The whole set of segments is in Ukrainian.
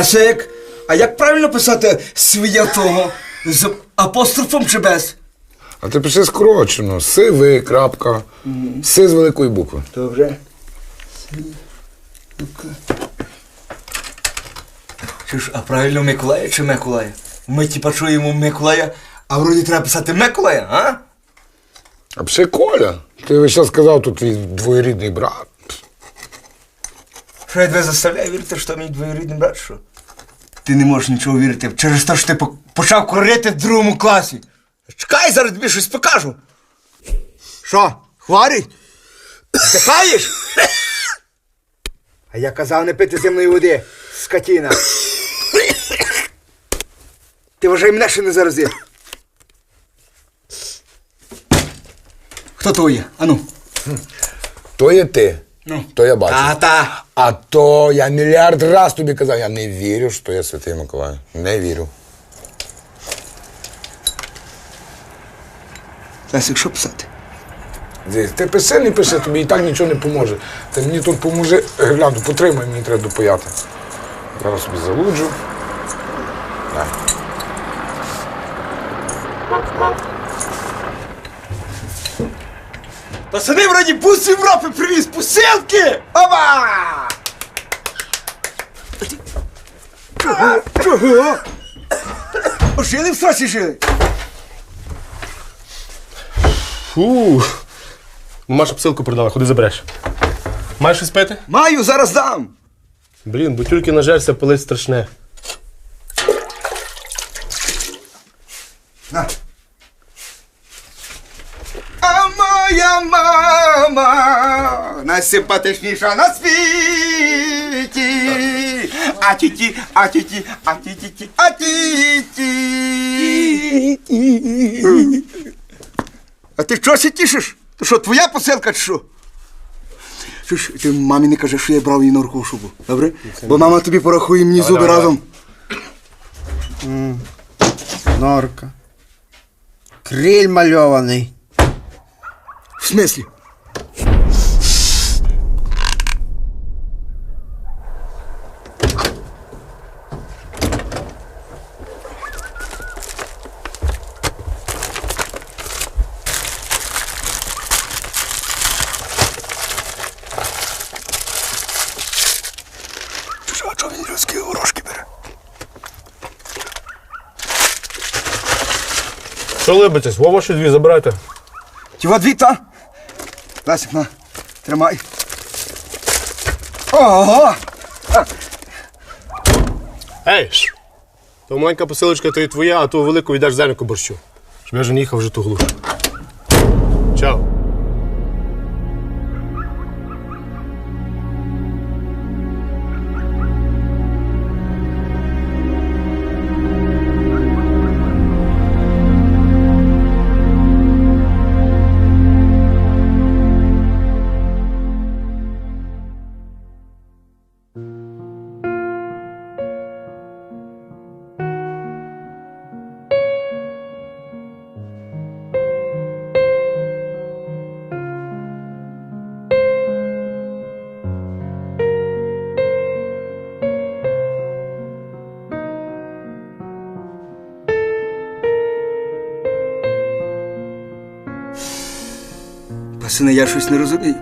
Лесик, а як правильно писати своє того? З апострофом чи без? А ти пиши скорочено. Сиви, крапка. Си з великої букви. Добре. Що ж, а правильно Миколая чи Миколая? Ми типа чуємо Миколая, а вроді треба писати Миколая, а? А пиши Коля. Ти весь час сказав, тут твій двоєрідний брат. Що я тебе заставляю вірити, що мій двоюрідний брат, що? Ти не можеш нічого вірити через те, що ти почав курити в другому класі. Чекай, зараз тобі щось покажу. Що, хворий? Вдихаєш? А я казав не пити земної води, скотіна. Ти вважай мене ще не заразив. Хто то є? Ану. То є ти. Ну. То я бачу. Та-та. А то я мільярд раз тобі казав, я не вірю, що я святий Миколай. Не вірю. Лесик, що писати? Дивись, Ти пиши, не пиши, тобі і так нічого не поможе. Ти мені тут поможи, глянду, потримай, мені треба допаяти. Зараз собі залуджу. На. Пацани, вроді бус з Європи привіз посилки! Чого? Чого? Жили в сосі жили? Фу. Маша посилку продала, ходи забереш. Маєш щось пити? Маю, зараз дам. Блін, бутюльки нажерся, палить страшне. На. Найсимпатичніша на світі. А тіті, а тіті, а тіті, а тіті. А ти що ще тішиш? То що, твоя посилка чи що? Ж, ти мамі не кажи, що я брав її на руку шубу, добре? Бо мама тобі порахує мені зуби разом. Норка. Криль мальований. В смислі? Що либитесь? Вова ще дві забирайте. Тіва дві, та? Лесик, на, тримай. Ого! Ей! То маленька посилочка то і твоя, а ту велику віддаш зельнику борщу. Щоб я вже не їхав вже ту глушу. Пасина, я щось не розумію.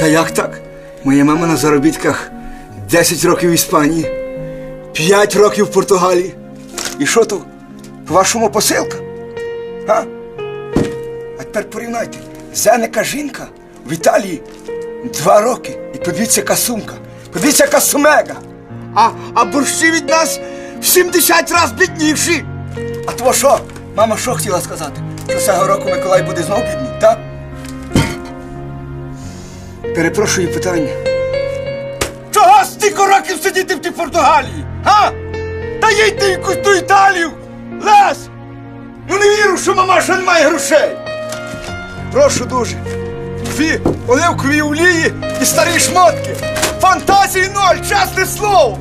Та як так? Моя мама на заробітках 10 років в Іспанії, 5 років в Португалії. І що то? По-вашому посилка? А? А тепер порівняйте. Зенека жінка в Італії 2 роки. І подивіться, яка сумка. Подивіться, яка сумега. А, а борщі від нас в 70 разів бідніші. А то що? Мама що хотіла сказати? Що цього року Миколай буде знов бідний, так? Перепрошую питання. Чого стільки років сидіти в тій Португалії? Га? Та їдьте в якусь ту Італію! Лес! Ну не вірю, що мамаша не має грошей. Прошу дуже. Дві оливкові олії і старі шмотки. Фантазії ноль, чесне слово.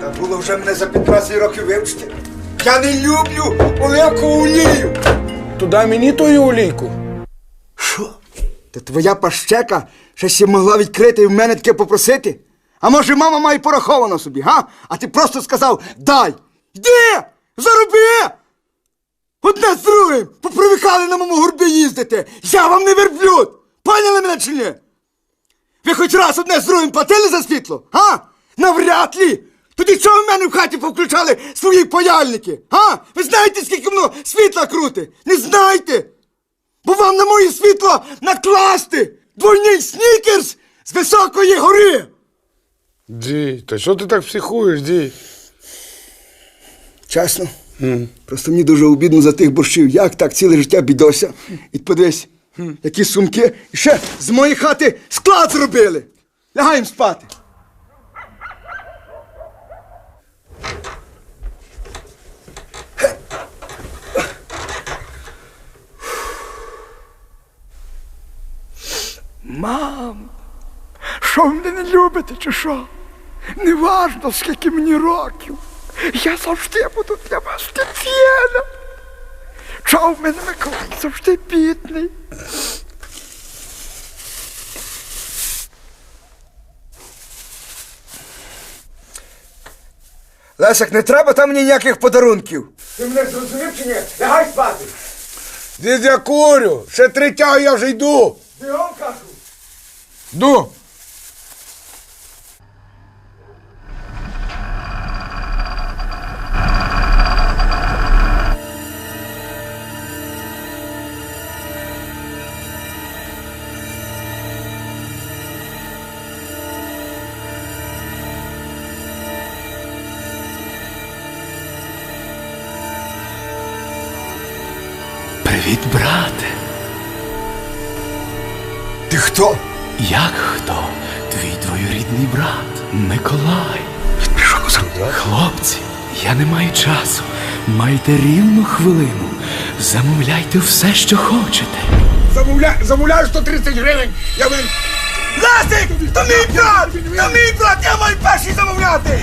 Та було вже мене за 15 років вивчити. Я не люблю оливкову олію. Дай мені тою олійку. Та твоя пащека ще ще могла відкрити і в мене таке попросити? А може мама має пораховано собі, га? А ти просто сказав дай! Йди! Зароби! Одне з другим! Попривикали на моєму горбі їздити! Я вам не верблюд! Поняли мене чи ні? Ви хоч раз одне з другим платили за світло? Га? Навряд ли! Тоді чого в мене в хаті повключали свої паяльники? Га? Ви знаєте, скільки воно світла крути? Не знаєте? Бо вам на моє світло накласти двойний снікерс з високої гори! Дій, та що ти так психуєш, дій? Чесно? Просто мені дуже обідно за тих борщів. Як так ціле життя бідося? І подивись, які сумки. І ще з моєї хати склад зробили. Лягаємо спати. Мам, що ви мене не любите, чи що? Неважно, скільки мені років. Я завжди буду для вас Тетяна. Чого в мене Миколай завжди бідний? Лесик, не треба там мені ніяких подарунків. Ти мене зрозумів чи ні? Лягай спати. Дід, я курю, ще три тяги, я вже йду. Бігом Йду. Привіт, брате. Ти хто? Як хто? Твій двоюрідний брат Миколай. Хлопці, я не маю часу. Майте рівну хвилину. Замовляйте все, що хочете. Замовля... Замовляю 130 гривень. Я вин... Лесик! То мій брат! То мій брат! Я маю перший замовляти!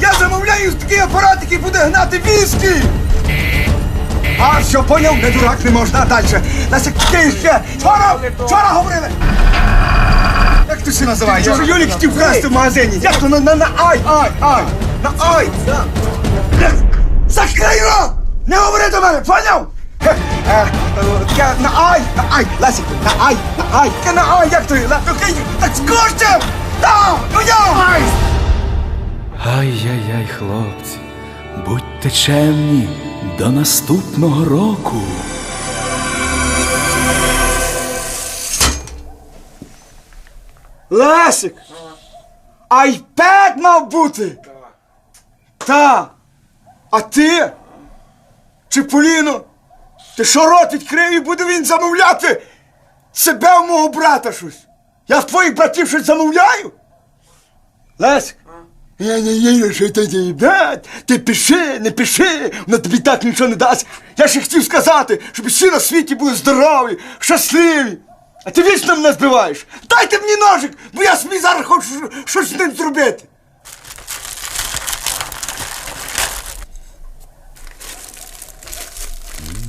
Я замовляю такий апарат, який буде гнати віскі! А, що поняв? Не дурак не можна далі. Лесик, ти ще! Вчора! Вчора говорили! Ти це називаєш? Що Юлік хотів вкрасти в магазині? Як то на, на, на ай, ай, ай! На ай! Закрий рот! Не говори до мене, поняв? Е, е, Я на ай, на ай, Лесик, на ай, на ай, я на ай, як то? Так скорче! Так, ну я! Ай! Ай-яй-яй, хлопці, будьте чемні до наступного року. Лесик! Айпед мав бути! Та! А ти? Чиполіно? Ти що рот відкрив і буде він замовляти себе в мого брата щось? Я в твоїх братів щось замовляю? Лесик? Я не вірю, що ти брат. Ти пиши, не пиши, вона тобі так нічого не дасть. Я ще хотів сказати, щоб всі на світі були здорові, щасливі. А ти вічно мене збиваєш. Дайте мені ножик, бо я собі зараз хочу щось з ним зробити.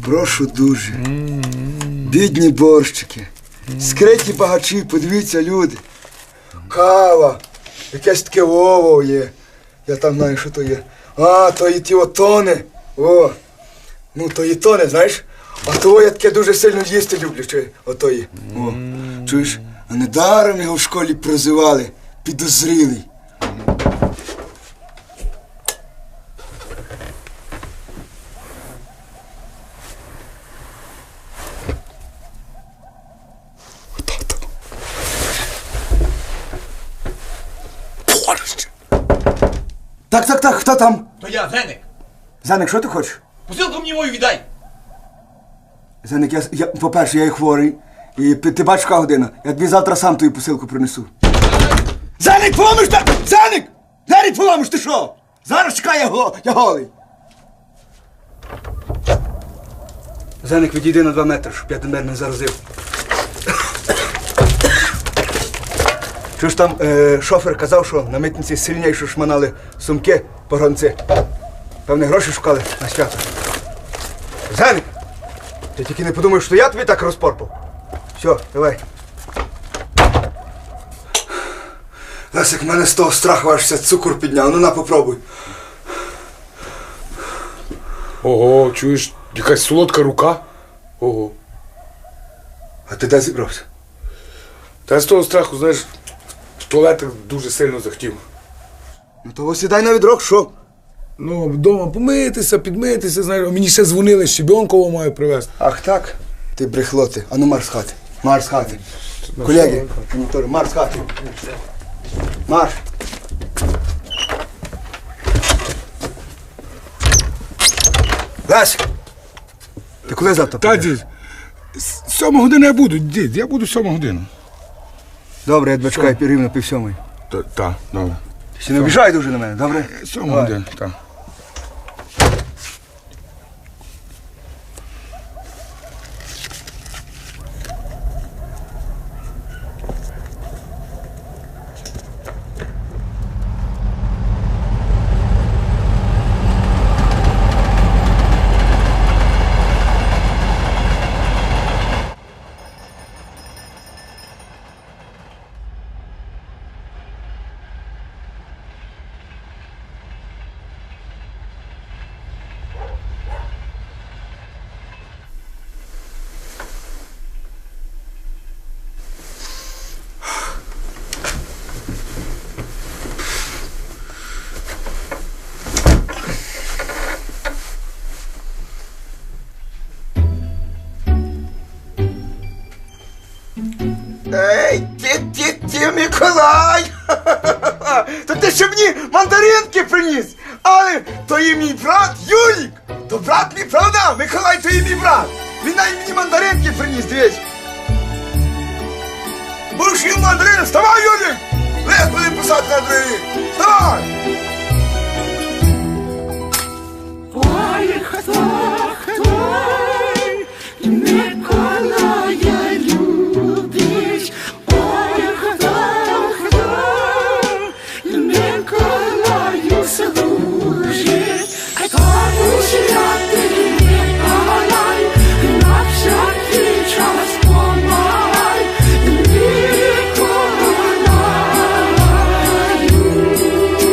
Прошу дуже. Бідні борщики. Скриті багачі, подивіться, люди. Кава. Якесь таке вово є. Я там знаю, що то є. А, то і ті отони. О. Ну, то і тони, знаєш? А того я таке дуже сильно їсти люблю. Чи, отої. О. Чуєш? А недаром його в школі прозивали. Підозрілий. Так, так, так, хто там? То я, Зеник. Заник, що ти хочеш? Посилку мені мою віддай. Заник, я, я, по-перше, я і хворий. І ти, бачиш, яка година. Я тобі завтра сам твою посилку принесу. Заник, поламиш так! Заник! Заник, поламиш, ти що? Зараз чекай, я, я голий. Заник, відійди на два метри, щоб я тебе не заразив. Що ж там е, шофер казав, що на митниці сильніше шманали сумки погранці. Певне, гроші шукали на свято. Заник! Ти тільки не подумай, що я тобі так розпорпав. Все, давай. Лесик, мене з того страху аж все цукор підняв. Ну на попробуй. Ого, чуєш, якась солодка рука. Ого. А ти де зібрався? Та з того страху, знаєш, в туалетах дуже сильно захотів. Ну то сідай на відрок, що? Ну, вдома помитися, підмитися, знаєш, мені ще дзвонили, щебенкового маю привезти. Ах так? Ти брехло ти. Ану марш з хати. Марш з хати. Колеги, монітори, марш з хати. Марш. Лесик! Ти коли завтра? Та, прийдеш? дід, з сьомої години я буду, дід, я буду сьому годину. Добре, я тебе чекаю рівно пів сьомої. Так, та, добре. Ще не обіжай дуже на мене, добре? Сьому Давай. годину, так. дід, дід, Миколай. То ти ще мені мандаринки приніс. Але то і мій брат Юлік. То брат мій правда, Миколай то і мій брат. Він навіть мені мандаринки приніс, дивись. Будеш мандарин, вставай, Юлік! Лес буде писати на двері. Вставай! Ой, хто, хто?